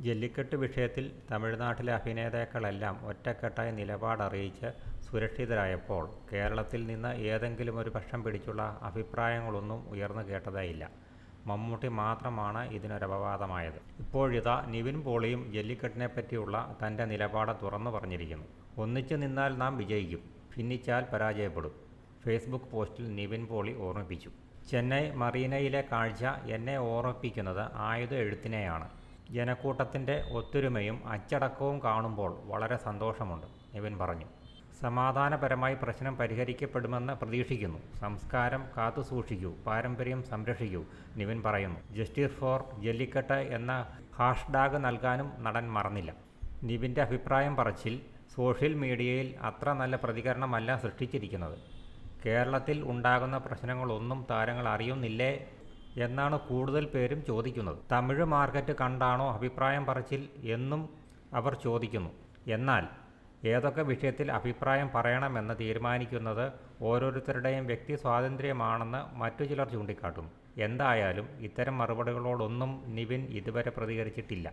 ജല്ലിക്കെട്ട് വിഷയത്തിൽ തമിഴ്നാട്ടിലെ അഭിനേതാക്കളെല്ലാം ഒറ്റക്കെട്ടായി നിലപാടറിയിച്ച് സുരക്ഷിതരായപ്പോൾ കേരളത്തിൽ നിന്ന് ഏതെങ്കിലും ഒരു പക്ഷം പിടിച്ചുള്ള അഭിപ്രായങ്ങളൊന്നും ഉയർന്നു കേട്ടതേയില്ല. മമ്മൂട്ടി മാത്രമാണ് ഇതിനൊരപവാദമായത്. ഇപ്പോഴിതാ നിവിൻ പോളിയും ജല്ലിക്കെട്ടിനെ പറ്റിയുള്ള തന്റെ നിലപാട് തുറന്നു പറഞ്ഞിരിക്കുന്നു. ഒന്നിച്ചു നിന്നാൽ നാം വിജയിക്കും ഭിന്നിച്ചാൽ പരാജയപ്പെടും. ഫേസ്ബുക്ക് പോസ്റ്റിൽ നിവിൻ പോളി ഓർമ്മിപ്പിച്ചു. ചെന്നൈ മറീനയിലെ കാഴ്ച എന്നെ ഓർമ്മിപ്പിക്കുന്നത് ആയുധ എഴുത്തിനെയാണ്. ജനക്കൂട്ടത്തിന്റെ ഒത്തൊരുമയും അച്ചടക്കവും കാണുമ്പോൾ വളരെ സന്തോഷമുണ്ട് നിവിൻ പറഞ്ഞു. സമാധാനപരമായി പ്രശ്നം പരിഹരിക്കപ്പെടുമെന്ന് പ്രതീക്ഷിക്കുന്നു. സംസ്കാരം കാത്തുസൂക്ഷിക്കൂ പാരമ്പര്യം സംരക്ഷിക്കൂ നിവിൻ പറയുന്നു. ജസ്റ്റിസ് ഫോർ ജല്ലിക്കെട്ട് എന്ന ഹാഷ്ടാഗ് നൽകാനും നടൻ മറന്നില്ല. നിവിന്റെ അഭിപ്രായം പറച്ചിൽ സോഷ്യൽ മീഡിയയിൽ അത്ര നല്ല പ്രതികരണമല്ല സൃഷ്ടിച്ചിരിക്കുന്നത്. കേരളത്തിൽ ഉണ്ടാകുന്ന പ്രശ്നങ്ങളൊന്നും താരങ്ങൾ അറിയുന്നില്ലേ? എന്നാണ് കൂടുതൽ പേരും ചോദിക്കുന്നത്. തമിഴ് മാർക്കറ്റ് കണ്ടാണോ അഭിപ്രായം പറച്ചിൽ എന്നും അവർ ചോദിക്കുന്നു. എന്നാൽ ഏതൊക്കെ വിഷയത്തിൽ അഭിപ്രായം പറയണമെന്ന് തീരുമാനിക്കുന്നത് ഓരോരുത്തരുടെയും വ്യക്തി സ്വാതന്ത്ര്യമാണെന്ന് മറ്റു ചിലർ ചൂണ്ടിക്കാട്ടുന്നു എന്തായാലും ഇത്തരം മറുപടികളോടൊന്നും നിവിൻ ഇതുവരെ പ്രതികരിച്ചിട്ടില്ല.